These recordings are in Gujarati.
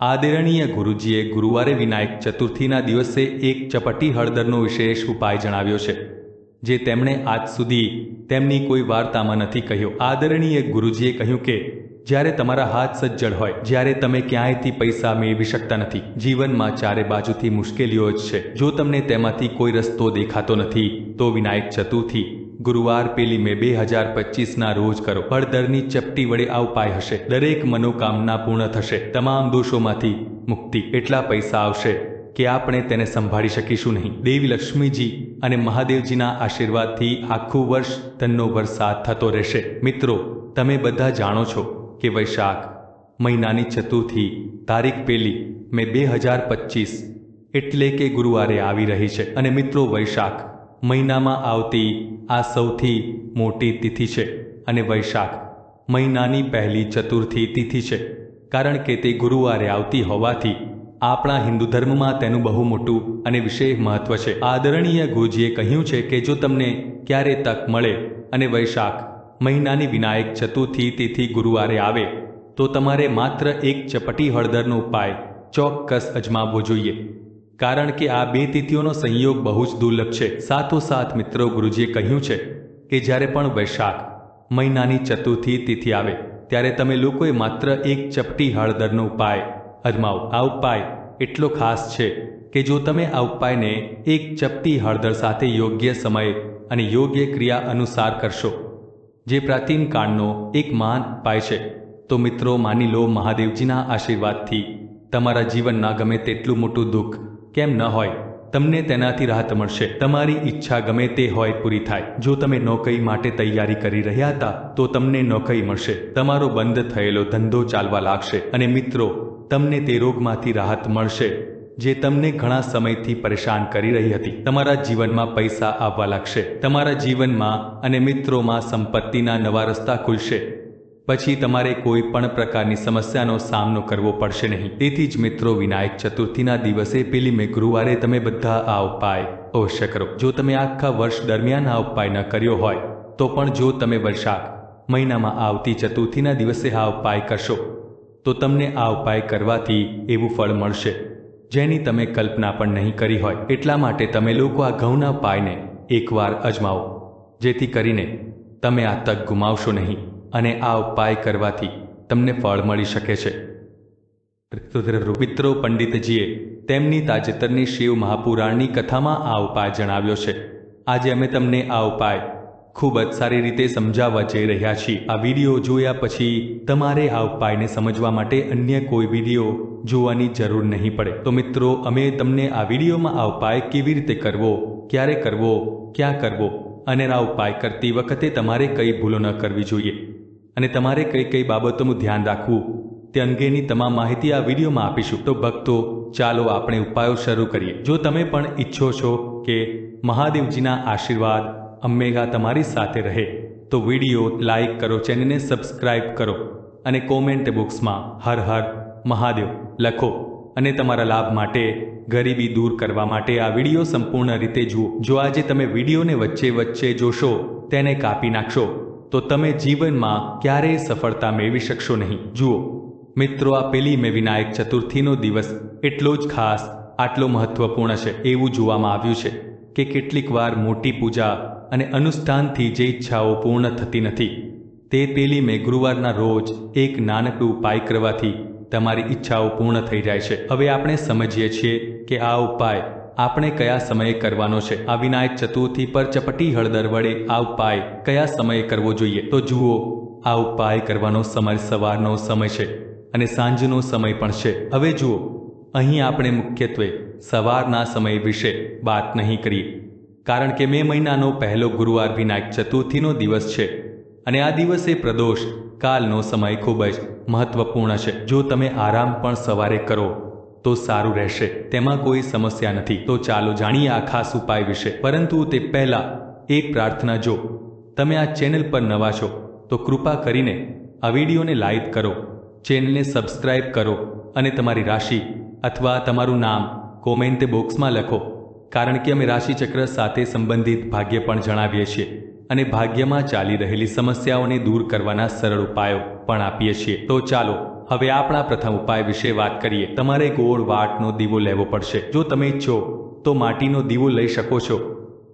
આદરણીય ગુરુજીએ ગુરુવારે વિનાયક ચતુર્થીના દિવસે એક ચપટી હળદરનો વિશેષ ઉપાય જણાવ્યો છે, જે તેમણે આજ સુધી તેમની કોઈ વાર્તામાં નથી કહ્યો. આદરણીય ગુરુજીએ કહ્યું કે, જ્યારે તમારા હાથ સજ્જડ હોય, જ્યારે તમે ક્યાંયથી પૈસા મેળવી શકતા નથી, જીવનમાં ચારે બાજુથી મુશ્કેલીઓ જ છે. જો તમને તેમાંથી કોઈ રસ્તો દેખાતો નથી, તો વિનાયક ચતુર્થી ગુરુવાર પેલી મે બે હજાર પચીસના રોજ કરો. હળદરની ચપટી વડે આ ઉપાય હશે. દરેક મનોકામના પૂર્ણ થશે. તમામ દોષોમાંથી મુક્તિ. એટલા પૈસા આવશે કે આપણે તેને સંભાળી શકીશું નહીં. દેવી લક્ષ્મીજી અને મહાદેવજીના આશીર્વાદથી આખું વર્ષ ધનનો વરસાદ થતો રહેશે. મિત્રો, તમે બધા જાણો છો કે વૈશાખ મહિનાની ચતુર્થી તારીખ પેલી મે બે હજાર પચીસ એટલે કે ગુરુવારે આવી રહી છે. અને મિત્રો, વૈશાખ મહિનામાં આવતી આ સૌથી મોટી તિથિ છે અને વૈશાખ મહિનાની પહેલી ચતુર્થી તિથિ છે. કારણ કે તે ગુરુવારે આવતી હોવાથી આપણા હિન્દુ ધર્મમાં તેનું બહુ મોટું અને વિશેષ મહત્વ છે. આદરણીય ગુરુજીએ કહ્યું છે કે જો તમને ક્યારે તક મળે અને વૈશાખ મહિનાની વિનાયક ચતુર્થી તિથિ ગુરુવારે આવે, તો તમારે માત્ર એક ચપટી હળદરનો ઉપાય ચોક્કસ અજમાવવો જોઈએ. કારણ કે આ બે તિથિઓનો સંયોગ બહુ જ દુર્લભ છે. સાથોસાથ મિત્રો, ગુરુજીએ કહ્યું છે કે જ્યારે પણ વૈશાખ મહિનાની ચતુર્થી તિથિ આવે, ત્યારે તમે લોકોએ માત્ર એક ચપટી હળદરનો ઉપાય અજમાવો. આ ઉપાય એટલો ખાસ છે કે જો તમે આ ઉપાયને એક ચપટી હળદર સાથે યોગ્ય સમય અને યોગ્ય ક્રિયા અનુસાર કરશો, જે પ્રાચીન કાળનો એક મહાન ઉપાય છે, તો મિત્રો, માની લો મહાદેવજીના આશીર્વાદથી તમારા જીવનના ગમે તેટલું મોટું દુઃખ કેમ ન હોય? તમને તેનાથી રાહત મળશે. તમારી ઈચ્છા ગમે તે હોય પૂરી થાય. જો તમે નોકરી માટે તૈયારી કરી રહ્યા હતા, તો તમને નોકરી મળશે. તમારો બંધ થયેલો ધંધો ચાલવા લાગશે. અને મિત્રો, તમને તે રોગમાંથી રાહત મળશે, જે તમને ઘણા સમયથી પરેશાન કરી રહી હતી. તમારા જીવનમાં પૈસા આવવા લાગશે. તમારા જીવનમાં અને મિત્રોમાં સંપત્તિના નવા રસ્તા ખુલશે. પછી તમારે કોઈ પણ પ્રકારની સમસ્યાનો સામનો કરવો પડશે નહીં. તેથી જ મિત્રો, વિનાયક ચતુર્થીના દિવસે પેલી મે ગુરુવારે તમે બધા આ ઉપાય અવશ્ય કરો. જો તમે આખા વર્ષ દરમિયાન આ ઉપાય ન કર્યો હોય, તો પણ જો તમે વૈશાખ મહિનામાં આવતી ચતુર્થીના દિવસે આ ઉપાય કરશો, તો તમને આ ઉપાય કરવાથી એવું ફળ મળશે, જેની તમે કલ્પના પણ નહીં કરી હોય. એટલા માટે તમે લોકો આ ઘઉંના પાયને એકવાર અજમાવો, જેથી કરીને તમે આ તક ગુમાવશો નહીં. અને આ ઉપાય કરવાથી તમને ફળ મળી શકે છે. મિત્રો પંડિતજીએ તેમની તાજેતરની શિવ મહાપુરાણની કથામાં આ ઉપાય જણાવ્યો છે. આજે અમે તમને આ ઉપાય ખૂબ જ સારી રીતે સમજાવવા જઈ રહ્યા છીએ. આ વીડિયો જોયા પછી તમારે આ ઉપાયને સમજવા માટે અન્ય કોઈ વીડિયો જોવાની જરૂર નહીં પડે. તો મિત્રો, અમે તમને આ વિડીયોમાં આ ઉપાય કેવી રીતે કરવો, ક્યારે કરવો, ક્યાં કરવો અને આ ઉપાય કરતી વખતે તમારે કઈ ભૂલો ન કરવી જોઈએ. અને તમારે કઈ કઈ બાબતોનું ધ્યાન રાખવું, તે અંગેની તમામ માહિતી આ વિડીયોમાં આપીશું. તો ભક્તો, ચાલો આપણે ઉપાયો શરૂ કરીએ. જો તમે પણ ઈચ્છો છો કે મહાદેવજીના આશીર્વાદ અંબેગા તમારી સાથે રહે, તો વીડિયો લાઇક કરો, ચેનલને સબસ્ક્રાઇબ કરો અને કોમેન્ટ બોક્સમાં હર હર મહાદેવ લખો અને તમારા લાભ માટે, ગરીબી દૂર કરવા માટે આ વીડિયો સંપૂર્ણ રીતે જુઓ. જો આજે તમે વિડીયોને વચ્ચે વચ્ચે જોશો, તેને કાપી નાખશો. તો તમે જીવનમાં ક્યારેય સફળતા મેળવી શકશો નહીં. જુઓ, મિત્રો, આ પેલી મે વિનાયક ચતુર્થીનો દિવસ એટલો જ ખાસ, આટલો મહત્વપૂર્ણ છે એવું જોવામાં આવ્યું છે કે કેટલીક વાર મોટી પૂજા અને અનુષ્ઠાનથી જે ઈચ્છાઓ પૂર્ણ થતી નથી. તે પેલી મે ગુરુવારના રોજ એક નાનકડું ઉપાય કરવાથી તમારી ઈચ્છાઓ પૂર્ણ થઈ જાય છે. હવે આપણે સમજીએ છીએ કે આ ઉપાય આપણે કયા સમયે કરવાનો છે? આ વિનાયક ચતુર્થી પર ચપટી હળદર વડે આ ઉપાય કયા સમયે કરવો જોઈએ? તો જુઓ, આ ઉપાય કરવાનો સમય સવારનો સમય છે અને સાંજનો સમય પણ છે. હવે જુઓ, અહીં આપણે મુખ્યત્વે સવારના સમય વિશે વાત નહીં કરીએ, કારણ કે મે મહિનાનો પહેલો ગુરુવાર વિનાયક ચતુર્થીનો દિવસ છે અને આ દિવસે પ્રદોષ, કાલનો સમય ખૂબ જ મહત્વપૂર્ણ છે. જો તમે આરામ પણ સવારે કરો તો સારું રહેશે. તેમાં કોઈ સમસ્યા નથી. તો ચાલો જાણીએ આ ખાસ ઉપાય વિશે. પરંતુ તે પહેલાં એક પ્રાર્થના જો. તમે આ ચેનલ પર નવા છો, તો કૃપા કરીને આ વિડીયોને લાઇક કરો, ચેનલને સબસ્ક્રાઇબ કરો અને તમારી રાશિ અથવા તમારું નામ કોમેન્ટ બોક્સમાં લખો. કારણ કે અમે રાશિચક્ર સાથે સંબંધિત ભાગ્ય પણ જણાવીએ છીએ અને ભાગ્યમાં ચાલી રહેલી સમસ્યાઓને દૂર કરવાના સરળ ઉપાયો પણ આપીએ છીએ. તો ચાલો હવે આપણા પ્રથમ ઉપાય વિશે વાત કરીએ. તમારે ગોળ વાટનો દીવો લેવો પડશે. જો તમે ઈચ્છો તો માટીનો દીવો લઈ શકો છો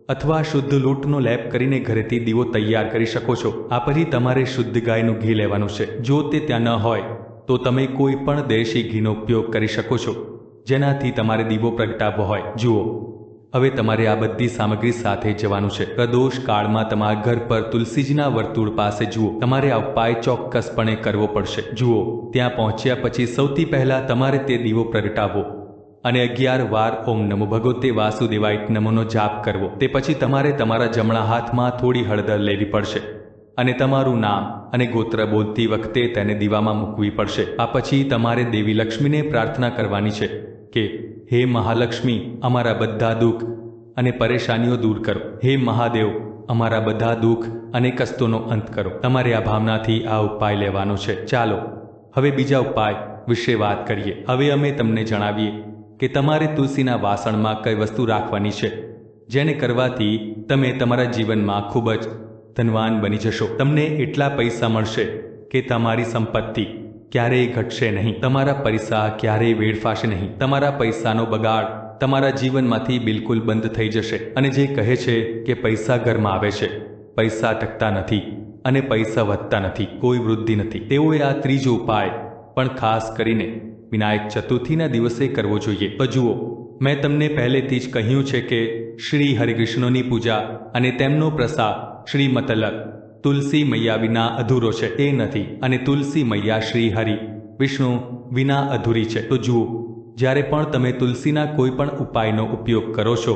અથવા શુદ્ધ લૂંટનો લેપ કરીને ઘરેથી દીવો તૈયાર કરી શકો છો. આ પછી તમારે શુદ્ધ ગાયનું ઘી લેવાનું છે. જો તે ત્યાં ન હોય તો તમે કોઈ પણ દેશી ઘીનો ઉપયોગ કરી શકો છો. જેનાથી તમારે દીવો પ્રગટાવવો હોય. જુઓ. હવે તમારે આ બધી સામગ્રી સાથે જવાનું છે. પ્રદોષ કાળમાં તમારા ઘર પર તુલસીજીના વર્તુળ પાસે જુઓ. તમારે આ ઉપાય ચોક્કસપણે કરવો પડશે. જુઓ, ત્યાં પહોંચ્યા પછી સૌથી પહેલા તમારે તે દીવો પ્રગટાવવો અને અગિયાર વાર ઓમ નમો ભગવતે વાસુદેવાય નમોનો જાપ કરવો. તે પછી તમારે તમારા જમણા હાથમાં થોડી હળદર લેવી પડશે અને તમારું નામ અને ગોત્ર બોલતી વખતે તેને દીવામાં મૂકવી પડશે. આ પછી તમારે દેવી લક્ષ્મીને પ્રાર્થના કરવાની છે. કે, હે મહાલક્ષ્મી, અમારા બધા દુઃખ અને પરેશાનીઓ દૂર કરો. હે મહાદેવ, અમારા બધા દુઃખ અને કષ્ટોનો અંત કરો. તમારે આ ભાવનાથી આ ઉપાય લેવાનો છે. ચાલો, હવે બીજા ઉપાય વિશે વાત કરીએ. હવે અમે તમને જણાવીએ કે તમારે તુલસીના વાસણમાં કઈ વસ્તુ રાખવાની છે, જેને કરવાથી તમે તમારા જીવનમાં ખૂબ જ ધનવાન બની જશો. તમને એટલા પૈસા મળશે કે તમારી સંપત્તિ ક્યારેય ઘટશે નહીં. તમારા પૈસા ક્યારેય વેડફાશે નહીં. તમારા પૈસાનો બગાડ તમારા જીવનમાંથી બિલકુલ બંધ થઈ જશે. અને જે કહે છે કે પૈસા ઘરમાં આવે છે, પૈસા ટકતા નથી અને પૈસા વધતા નથી, કોઈ વૃદ્ધિ નથી. તેઓએ આ ત્રીજો ઉપાય પણ ખાસ કરીને વિનાયક ચતુર્થીના દિવસે કરવો જોઈએ. તો જુઓ, મેં તમને પહેલેથી જ કહ્યું છે કે શ્રી હરિકૃષ્ણની પૂજા અને તેમનો પ્રસાદ શ્રી મતલબ તુલસી મૈયા વિના અધૂરો છે એ નથી અને તુલસી મૈયા શ્રી હરિ. વિષ્ણુ વિના અધૂરી છે. તો જુઓ, જ્યારે પણ તમે તુલસીના કોઈ પણ ઉપાયનો ઉપયોગ કરો છો,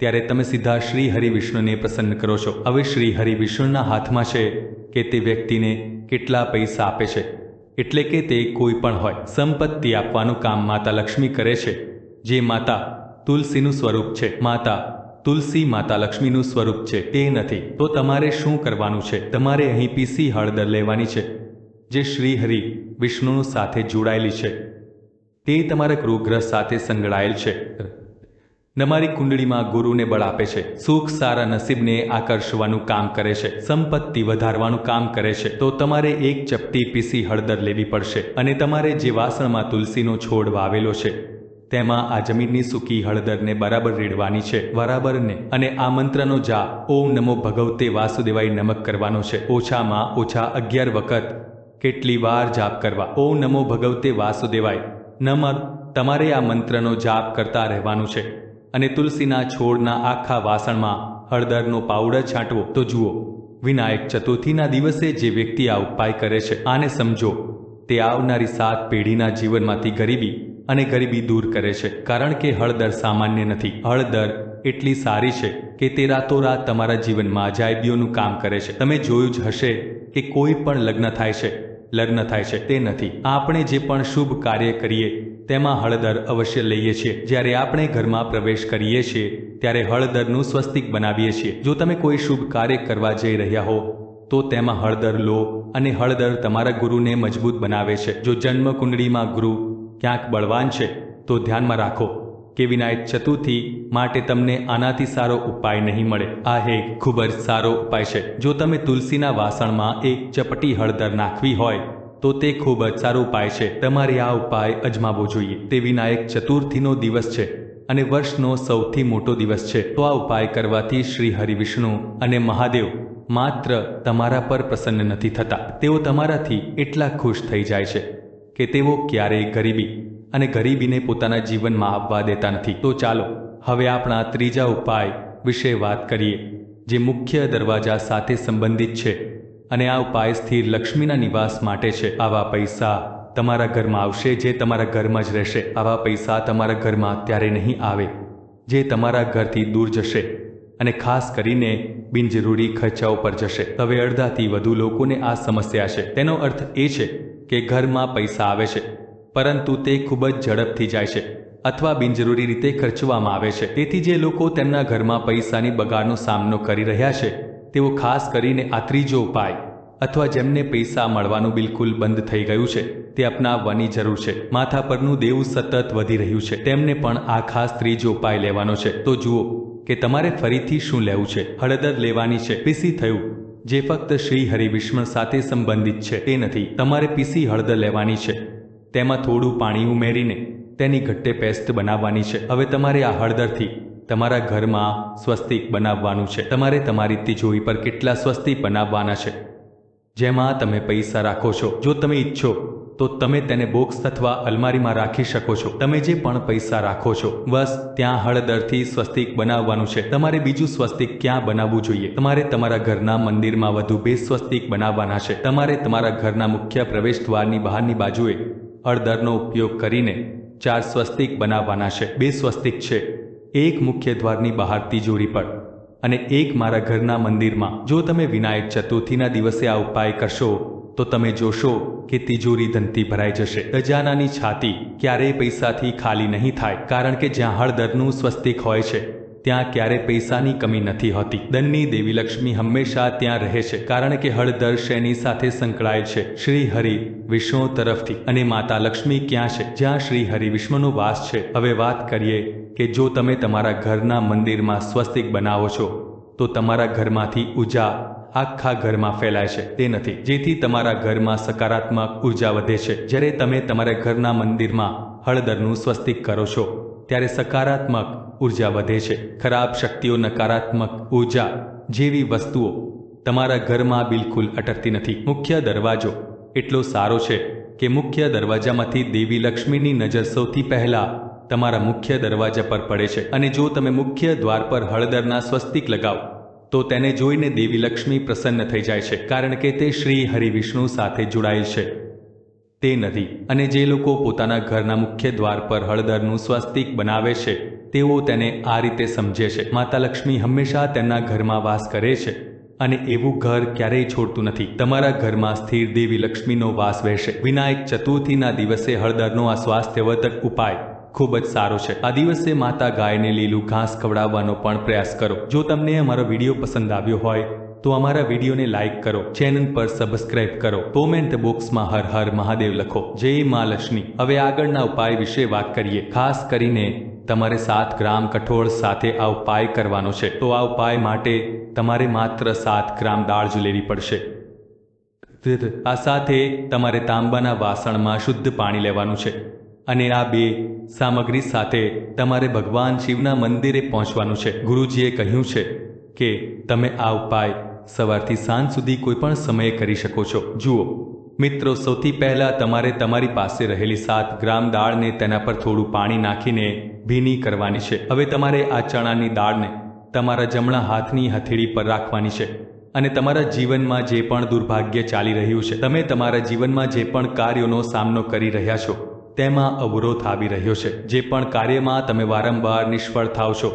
ત્યારે તમે સીધા શ્રી હરિ વિષ્ણુને પ્રસન્ન કરો છો. હવે શ્રી હરિ વિષ્ણુના હાથમાં છે કે તે વ્યક્તિને કેટલા પૈસા આપે છે, એટલે કે તે કોઈ પણ હોય. સંપત્તિ આપવાનું કામ માતા લક્ષ્મી કરે છે, જે માતા તુલસીનું સ્વરૂપ છે. માતા તુલસી માતા લક્ષ્મીનું સ્વરૂપ છે, તે નથી. તો તમારે શું કરવાનું છે? તમારે અહીં પીસી હળદર લેવાની છે, જે શ્રી હરિ વિષ્ણુ સાથે જોડાયેલી છે. તે તમારા ગૃહગ્રહ સાથે સંકળાયેલ છે. તમારી કુંડળીમાં ગુરુને બળ આપે છે. સુખ સારા નસીબને આકર્ષવાનું કામ કરે છે. સંપત્તિ વધારવાનું કામ કરે છે. તો તમારે એક ચપટી પીસી હળદર લેવી પડશે. અને તમારે જે વાસણમાં તુલસીનો છોડ વાવેલો છે તેમાં આ જમીનની સૂકી હળદરને બરાબર રેડવાની છે બરાબરને અને આ મંત્રનો જાપ, ઓમ નમો ભગવતે વાસુદેવાય નમક કરવાનો છે. ઓછામાં ઓછા અગિયાર વખત કેટલી વાર જાપ કરવા? ઓમ નમો ભગવતે વાસુદેવાય. નમક તમારે આ મંત્રનો જાપ કરતા રહેવાનું છે. અને તુલસીના છોડના આખા વાસણમાં હળદરનો પાવડર છાંટવો. તો જુઓ, વિનાયક ચતુર્થીના દિવસે જે વ્યક્તિ આ ઉપાય કરે છે, આને સમજો. તે આવનારી સાત પેઢીના જીવનમાંથી ગરીબી અને ગરીબી દૂર કરે છે. કારણ કે હળદર સામાન્ય નથી. હળદર એટલી સારી છે કે તે રાતોરાત તમારા જીવનમાં અજાયબીઓનું કામ કરે છે. તમે જોયું જ હશે કે કોઈ પણ લગ્ન થાય છે. લગ્ન થાય છે તે નથી. આપણે જે પણ શુભ કાર્ય કરીએ, તેમાં હળદર અવશ્ય લઈએ છીએ. જ્યારે આપણે ઘરમાં પ્રવેશ કરીએ છીએ, ત્યારે હળદરનું સ્વસ્તિક બનાવીએ છીએ. જો તમે કોઈ શુભ કાર્ય કરવા જઈ રહ્યા હો, તો તેમાં હળદર લો અને હળદર તમારા ગુરુને મજબૂત બનાવે છે. જો જન્મ કુંડળીમાં ગુરુ ક્યાંક બળવાન છે, તો ધ્યાનમાં રાખો કે વિનાયક ચતુર્થી માટે તમને આનાથી સારો ઉપાય નહીં મળે. આ એક ખૂબ જ સારો ઉપાય છે. જો તમે તુલસીના વાસણમાં એક ચપટી હળદર નાખવી હોય, તો તે ખૂબ જ સારો ઉપાય છે. તમારે આ ઉપાય અજમાવવો જોઈએ. તે વિનાયક ચતુર્થીનો દિવસ છે અને વર્ષનો સૌથી મોટો દિવસ છે. તો આ ઉપાય કરવાથી શ્રી હરિવિષ્ણુ અને મહાદેવ માત્ર તમારા પર પ્રસન્ન નથી થતા. તેઓ તમારાથી એટલા ખુશ થઈ જાય છે. કે તેઓ ક્યારેય ગરીબી અને ગરીબીને પોતાના જીવનમાં આવવા દેતા નથી. તો ચાલો, હવે આપણા ત્રીજા ઉપાય વિશે વાત કરીએ, જે મુખ્ય દરવાજા સાથે સંબંધિત છે અને આ ઉપાય સ્થિર લક્ષ્મીના નિવાસ માટે છે. આવા પૈસા તમારા ઘરમાં આવશે જે તમારા ઘરમાં જ રહેશે. આવા પૈસા તમારા ઘરમાં ત્યારે નહીં આવે, જે તમારા ઘરથી દૂર જશે અને ખાસ કરીને બિનજરૂરી ખર્ચાઓ પર જશે. હવે અડધાથી વધુ લોકોને આ સમસ્યા છે. તેનો અર્થ એ છે કે ઘરમાં પૈસા આવે છે, પરંતુ તે ખૂબ જ ઝડપથી જાય છે અથવા બિનજરૂરી રીતે ખર્ચવામાં આવે છે. તેથી જે લોકો તેમના ઘરમાં પૈસાની બગાડનો સામનો કરી રહ્યા છે, તેઓ ખાસ કરીને આ ત્રીજો ઉપાય અથવા જેમને પૈસા મળવાનું બિલકુલ બંધ થઈ ગયું છે, તે અપનાવવાની જરૂર છે. માથા પરનું દેવું સતત વધી રહ્યું છે. તેમને પણ આ ખાસ ત્રીજો ઉપાય લેવાનો છે. તો જુઓ કે તમારે ફરીથી શું લેવું છે. હળદર લેવાની છે. પીસી થયું. જે ફક્ત શ્રી હરિવિષ્ણુ સાથે સંબંધિત છે, તે નથી. તમારે પીસી હળદર લેવાની છે. તેમાં થોડું પાણી ઉમેરીને તેની ઘટ્ટે પેસ્ટ બનાવવાની છે. હવે તમારે આ હળદરથી તમારા ઘરમાં સ્વસ્તિક બનાવવાનું છે. તમારે તમારી તિજોરી પર કેટલા સ્વસ્તિક બનાવવાના છે? જેમાં તમે પૈસા રાખો છો. જો તમે ઈચ્છો તો તમે તેને બોક્સ અથવા અલમારીમાં રાખી શકો છો. તમે જે પણ પૈસા રાખો છો, બસ ત્યાં હળદરથી સ્વસ્તિક બનાવવાનું છે. તમારે બીજું સ્વસ્તિક ક્યાં બનાવવું જોઈએ? તમારે તમારા ઘરના મંદિરમાં વધુ બે સ્વસ્તિક બનાવવાના છે. તમારે તમારા ઘરના મુખ્ય પ્રવેશ દ્વારની બહારની બાજુએ હળદરનો ઉપયોગ કરીને ચાર સ્વસ્તિક બનાવવાના છે. બે સ્વસ્તિક છે. એક મુખ્ય દ્વારની બહાર તિજોરી પર અને એક મારા ઘરના મંદિરમાં. જો તમે વિનાયક ચતુર્થીના દિવસે આ ઉપાય કરશો તો તમે જોશો કે તિજોરી ધનથી ભરાઈ જશે. ખજાનાની છાતી ક્યારેય પૈસાથી ખાલી નહીં થાય, કારણ કે જ્યાં હળદરનું સ્વસ્તિક હોય છે, ત્યાં ક્યારે પૈસાની કમી નથી હોતી. ધનની દેવી લક્ષ્મી હંમેશા ત્યાં રહે છે, કારણ કે હળદર શેની સાથે સંકળાય છે. શ્રી હરિ વિષ્ણુ તરફથી. અને માતા લક્ષ્મી ક્યાં છે? જ્યાં શ્રી હરિ વિષ્ણુનો વાસ છે. હવે વાત કરીએ કે જો તમે તમારા ઘરના મંદિરમાં સ્વસ્તિક બનાવો છો, તો તમારા ઘરમાંથી ઊર્જા આખા ઘરમાં ફેલાય છે. તે નથી. જેથી તમારા ઘરમાં સકારાત્મક ઊર્જા વધે છે. જ્યારે તમે તમારા ઘરના મંદિરમાં હળદરનું સ્વસ્તિક કરો છો, ત્યારે સકારાત્મક ઊર્જા વધે છે. ખરાબ શક્તિઓ, નકારાત્મક ઊર્જા જેવી વસ્તુઓ તમારા ઘરમાં બિલકુલ અટકતી નથી. મુખ્ય દરવાજો એટલો સારો છે કે મુખ્ય દરવાજામાંથી દેવી લક્ષ્મીની નજર સૌથી પહેલા તમારા મુખ્ય દરવાજા પર પડે છે. અને જો તમે મુખ્ય દ્વાર પર હળદરના સ્વસ્તિક લગાવો તો તેને જોઈને દેવી લક્ષ્મી પ્રસન્ન થઈ જાય છે, કારણ કે તે શ્રી હરિવિષ્ણુ સાથે જોડાયેલ છે. તે નથી, અને જે લોકો પોતાના ઘરના મુખ્ય દ્વાર પર હળદરનું સ્વસ્તિક બનાવે છે, તેઓ તેને આ રીતે સમજે છે. માતા લક્ષ્મી હંમેશા તેમના ઘરમાં વાસ કરે છે, અને એવું ઘર ક્યારેય છોડતું નથી. તમારા ઘરમાં સ્થિર દેવી લક્ષ્મીનો વાસ વહેશે. વિનાયક ચતુર્થીના દિવસે હળદરનો આ સ્વાસ્થ્યવર્ધક ઉપાય ખૂબ જ સારો છે. આ દિવસે માતા ગાયને લીલું ઘાસ ખવડાવવાનો પણ પ્રયાસ કરો. જો તમને અમારો વીડિયો પસંદ આવ્યો હોય, તો અમારા વિડીયોને લાઇક કરો. ચેનલ પર સબસ્ક્રાઇબ કરો. કોમેન્ટ બોક્સમાં હર હર મહાદેવ લખો. જય મા લક્ષ્મી. હવે આગળના ઉપાય વિશે વાત કરીએ. ખાસ કરીને તમારે સાત ગ્રામ કઠોળ સાથે આ ઉપાય કરવાનો છે. તો આ ઉપાય માટે તમારે માત્ર સાત ગ્રામ દાળ જ લેવી પડશે. આ સાથે તમારે તાંબાના વાસણમાં શુદ્ધ પાણી લેવાનું છે. અને આ બે સામગ્રી સાથે તમારે ભગવાન શિવના મંદિરે પહોંચવાનું છે. ગુરુજીએ કહ્યું છે કે તમે આ ઉપાય સવારથી સાંજ સુધી કોઈ પણ સમયે કરી શકો છો. જુઓ, મિત્રો, સૌથી પહેલાં તમારે તમારી પાસે રહેલી સાત ગ્રામ દાળને તેના પર થોડું પાણી નાખીને ભીની કરવાની છે. હવે તમારે આ ચણાની દાળને તમારા જમણા હાથની હથેળી પર રાખવાની છે અને તમારા જીવનમાં જે પણ દુર્ભાગ્ય ચાલી રહ્યું છે, તમે તમારા જીવનમાં જે પણ કાર્યોનો સામનો કરી રહ્યા છો તેમાં અવરોધ આવી રહ્યો છે, જે પણ કાર્યમાં તમે વારંવાર નિષ્ફળ થાવ છો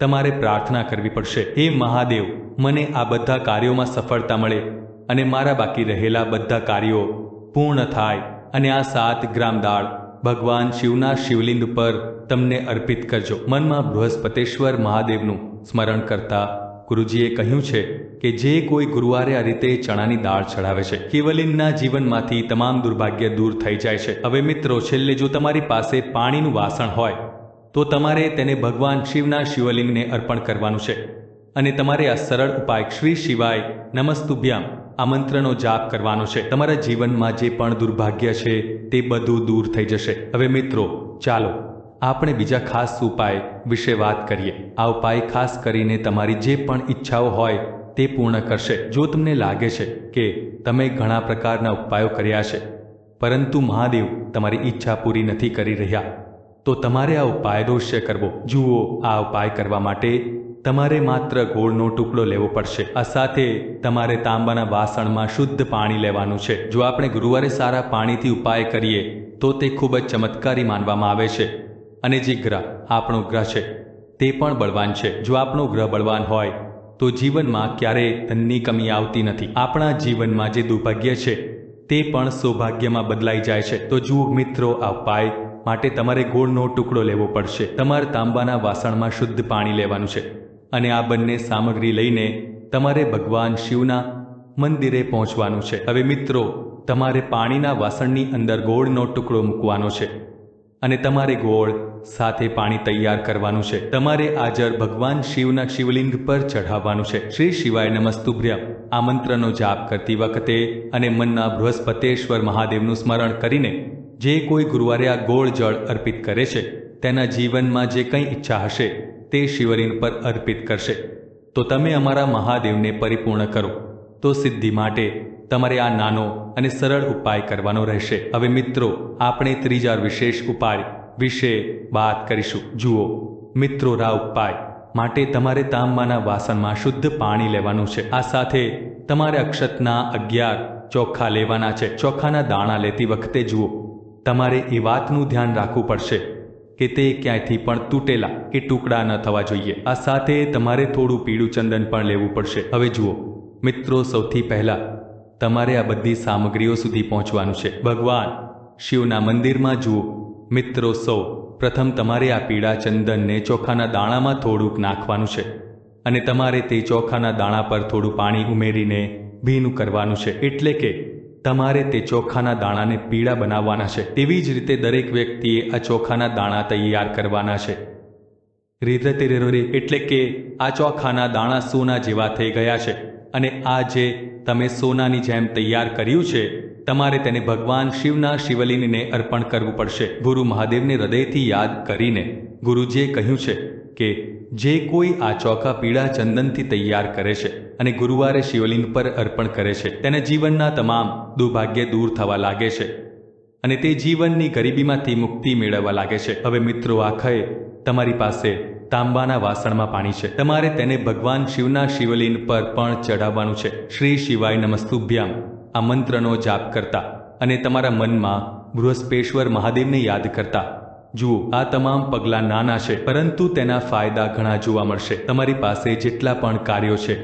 તમારે પ્રાર્થના કરવી પડશે, હે મહાદેવ, મને આ બધા કાર્યોમાં સફળતા મળે અને મારા બાકી રહેલા બધા કાર્યો પૂર્ણ થાય અને આ સાત ગ્રામ દાળ ભગવાન શિવના શિવલિંગ પર તમને અર્પિત કરજો. મનમાં બૃહસ્પતેશ્વર મહાદેવનું સ્મરણ કરતા ગુરુજીએ કહ્યું છે કે જે કોઈ ગુરુવારે આ રીતે ચણાની દાળ ચડાવે છે, કેવલિનના જીવનમાંથી તમામ દુર્ભાગ્ય દૂર થઈ જાય છે. હવે મિત્રો, છેલ્લે જો તમારી પાસે પાણીનું વાસણ હોય, તો તમારે તેને ભગવાન શિવના શિવલિંગને અર્પણ કરવાનું છે. અને તમારે આ સરળ ઉપાય શ્રી શિવાય નમસ્તુભ્યામ આ મંત્રનો જાપ કરવાનો છે. તમારા જીવનમાં જે પણ દુર્ભાગ્ય છે, તે બધું દૂર થઈ જશે. હવે મિત્રો, ચાલો આપણે બીજા ખાસ ઉપાય વિશે વાત કરીએ. આ ઉપાય ખાસ કરીને તમારી જે પણ ઈચ્છાઓ હોય તે પૂર્ણ કરશે. જો તમને લાગે છે કે તમે ઘણા પ્રકારના ઉપાયો કર્યા છે, પરંતુ મહાદેવ તમારી ઈચ્છા પૂરી નથી કરી રહ્યા, તો તમારે આ ઉપાય અવશ્ય કરવો. જુઓ, આ ઉપાય કરવા માટે તમારે માત્ર ગોળનો ટુકડો લેવો પડશે. આ સાથે તમારે તાંબાના વાસણમાં શુદ્ધ પાણી લેવાનું છે. જો આપણે ગુરુવારે સારા પાણીથી ઉપાય કરીએ, તો તે ખૂબ જ ચમત્કારી માનવામાં આવે છે. અને જે ગ્રહ આપણો ગ્રહ છે, તે પણ બળવાન છે. જો આપણો ગ્રહ બળવાન હોય, તો જીવનમાં ક્યારેય ધનની કમી આવતી નથી. આપણા જીવનમાં જે દુર્ભાગ્ય છે, તે પણ સૌભાગ્યમાં બદલાઈ જાય છે. તો જુઓ મિત્રો, આ ઉપાય માટે તમારે ગોળનો ટુકડો લેવો પડશે. તમારે તાંબાના વાસણમાં શુદ્ધ પાણી લેવાનું છે અને આ બંને સામગ્રી લઈને તમારે ભગવાન શિવના મંદિરે પહોંચવાનું છે. હવે મિત્રો, તમારે પાણીના વાસણની અંદર ગોળનો ટુકડો મૂકવાનો છે. અને તમારે ગોળ સાથે પાણી તૈયાર કરવાનું છે. તમારે આજર ભગવાન શિવના શિવલિંગ પર ચઢાવવાનું છે. શ્રી શિવાય નમસ્તુભ્ય આ મંત્રનો જાપ કરતી વખતે અને મનના બૃહસ્પતેશ્વર મહાદેવનું સ્મરણ કરીને જે કોઈ ગુરુવારે આ ગોળ જળ અર્પિત કરે છે, તેના જીવનમાં જે કંઈ ઈચ્છા હશે, તે શિવલિંગ પર અર્પિત કરશે. તો તમે અમારા મહાદેવને પરિપૂર્ણ કરો. તો સિદ્ધિ માટે તમારે આ નાનો અને સરળ ઉપાય કરવાનો રહેશે. હવે મિત્રો, આપણે ત્રીજા વિશેષ ઉપાય વિશે વાત કરીશું. જુઓ, મિત્રો રા ઉપાય માટે તમારે તાંબાના વાસણમાં શુદ્ધ પાણી લેવાનું છે. આ સાથે તમારે અક્ષતના અગિયાર ચોખા લેવાના છે. ચોખાના દાણા લેતી વખતે જુઓ, તમારે એ વાતનું ધ્યાન રાખવું પડશે કે તે ક્યાંયથી પણ તૂટેલા કે ટુકડા ન થવા જોઈએ. આ સાથે તમારે થોડું પીળું ચંદન પણ લેવું પડશે. હવે જુઓ, મિત્રો, સૌથી પહેલા તમારે આ બધી સામગ્રીઓ સુધી પહોંચવાનું છે. ભગવાન, શિવના મંદિરમાં જુઓ. મિત્રો સૌ, પ્રથમ તમારે આ પીળા ચંદનને ચોખાના દાણામાં થોડુંક નાખવાનું છે અને તમારે તે ચોખાના દાણા પર થોડું પાણી ઉમેરીને ભીનું કરવાનું છે. એટલે કે તમારે તે ચોખાના દાણાને પીળા બનાવવાના છે. તેવી જ રીતે દરેક વ્યક્તિએ આ ચોખાના દાણા તૈયાર કરવાના છે. રીતે એટલે કે આ ચોખાના દાણા સોના જેવા થઈ ગયા છે. અને આ જે તમે સોનાની જેમ તૈયાર કર્યું છે, તમારે તેને ભગવાન શિવના શિવલિંગને અર્પણ કરવું પડશે. ગુરુ મહાદેવને હૃદયથી યાદ કરીને ગુરુજીએ કહ્યું છે કે, જે કોઈ આ ચોખા પીળા ચંદનથી તૈયાર કરે છે અને ગુરુવારે શિવલિંગ પર અર્પણ કરે છે, તેના જીવનના તમામ દુર્ભાગ્ય દૂર થવા લાગે છે અને તે જીવનની ગરીબીમાંથી મુક્તિ મેળવવા લાગે છે. હવે મિત્રો આખરે તમારી પાસે તાંબાના વાસણમાં પાણી છે. તમારે તેને ભગવાન શિવના શિવલિંગ પર પણ ચઢાવવાનું છે. શ્રી શિવાય નમસ્તુભ્યામ. આ મંત્રનો જાપ કરતા અને તમારા મનમાં બૃહસ્પેશ્વર મહાદેવને યાદ કરતા. જુઓ, આ તમામ પગલાં નાના છે, પરંતુ તેના ફાયદા ઘણા જોવા મળશે. તમારી પાસે જેટલા પણ કાર્યો છે,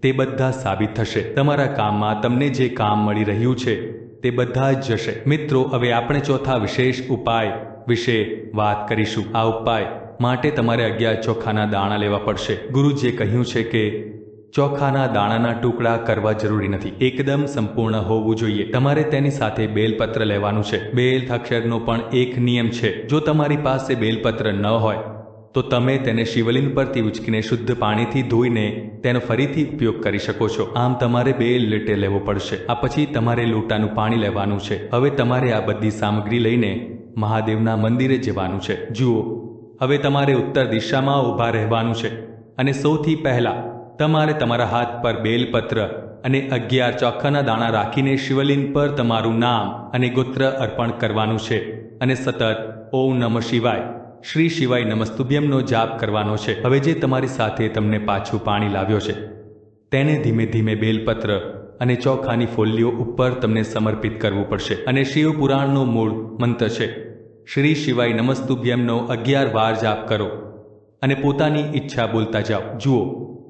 તે બધા સાબિત થશે. તમારા કામમાં તમને જે કામ મળી રહ્યું છે, તે બધા જ જશે. મિત્રો, હવે આપણે ચોથા વિશેષ ઉપાય વિશે વાત કરીશું. આ ઉપાય માટે તમારે અગિયાર ચોખાના દાણા લેવા પડશે. ગુરુજીએ કહ્યું છે કે, ચોખાના દાણાના ટુકડા કરવા જરૂરી નથી. એકદમ સંપૂર્ણ હોવું જોઈએ. તમારે તેની સાથે બેલપત્ર લેવાનું છે. બેલ અક્ષરનો પણ એક નિયમ છે. જો તમારી પાસે બેલપત્ર ન હોય, તો તમે તેને શિવલિંગ પરથી ઉચકીને શુદ્ધ પાણીથી ધોઈને તેનો ફરીથી ઉપયોગ કરી શકો છો. આમ તમારે બે લીટે લેવો પડશે. આ પછી તમારે લોટાનું પાણી લેવાનું છે. હવે તમારે આ બધી સામગ્રી લઈને મહાદેવના મંદિરે જવાનું છે. જુઓ હવે તમારે ઉત્તર દિશામાં ઊભા રહેવાનું છે. અને સૌથી પહેલાં તમારે તમારા હાથ પર બેલપત્ર અને અગિયાર ચોખાના દાણા રાખીને શિવલિંગ પર તમારું નામ અને ગોત્ર અર્પણ કરવાનું છે. અને સતત ઓમ નમઃ શિવાય, શ્રી શિવાય નમસ્તુભ્યમનો જાપ કરવાનો છે. હવે જે તમારી સાથે તમને પાછું પાણી લાવ્યો છે, તેને ધીમે ધીમે બેલપત્ર અને ચોખાની ફોલ્લીઓ ઉપર તમને સમર્પિત કરવું પડશે. અને શિવ પુરાણનો મૂળ મંત્ર છે શ્રી શિવાય નમસ્તુભ્યમનો અગિયાર વાર જાપ કરો અને પોતાની ઈચ્છા બોલતા જાઓ. જુઓ,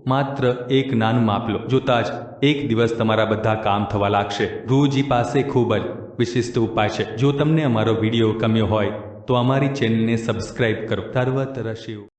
માત્ર એક નાનું માપ લો. જોતા જ એક દિવસ તમારા બધા કામ થવા લાગશે. ગુરુજી પાસે ખૂબ જ વિશિષ્ટ ઉપાય છે. જો તમને અમારો વીડિયો ગમ્યો હોય, તો અમારી ચેનલને સબસ્ક્રાઇબ કરો. સર્વત્ર શિવ.